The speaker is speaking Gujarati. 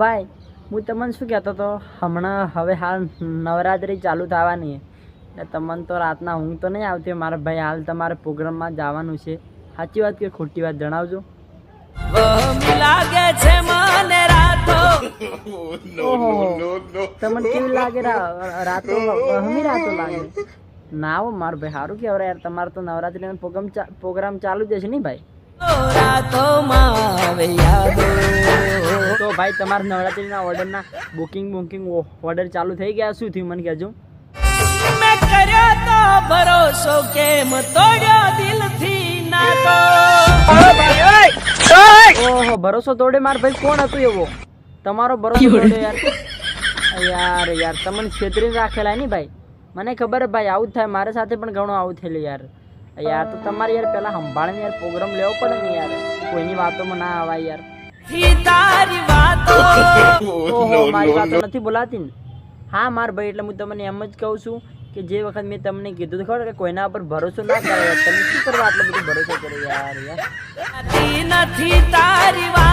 ભાઈ, હું તમને શું કહેતો હતો? હમણાં હવે હાલ નવરાત્રિ ચાલુ થવાની એટલે તમને તો રાતના ઊંઘ તો નહીં આવતી. મારા ભાઈ, હાલ તમારે પ્રોગ્રામમાં જવાનું છે. સાચી વાત કે ખોટી વાત જણાવજો? તમને કેવી લાગે રાતો? હમી રાતો લાગે? ના હો મારો ભાઈ સારું કહેવાય યાર. તમારે તો નવરાત્રિનો પ્રોગ્રામ પ્રોગ્રામ ચાલુ જ છે ને ભાઈ? તો ભાઈ તમારા નવરાત્રિના ઓર્ડરના બુકિંગ બુકિંગ ઓર્ડર ચાલુ થઈ ગયા? શું થયું મને કહેજો. કર્યો તો ભરોસો કેમ તોડ્યો દિલથી નાતો? ઓહો ભરોસો તોડે માર ભાઈ. કોણ હતું એવો? તમારો ભરોસો તોડે યાર. યાર યાર તમને છેતરીને રાખેલા ની ભાઈ? મને ખબર ભાઈ આવું જ થાય. મારા સાથે પણ ઘણું આવું થયેલું યાર. યાર તો તમારે યાર પેલા સંભાળીને યાર પ્રોગ્રામ લેવો પડે ને યાર. કોઈની વાતોમાં ના આવાય યાર. ઓહો મારી વાતો નથી બોલાતી ને. હા માર ભાઈ એટલે હું તમને એમ જ કહું છું કે જે વખત મેં તમને કીધું તો ખબર કે કોઈના ઉપર ભરોસો ના કરે તમે શું કરવા આટલો બધો ભરોસો કરો યાર યાર? નથી તારી વાતો.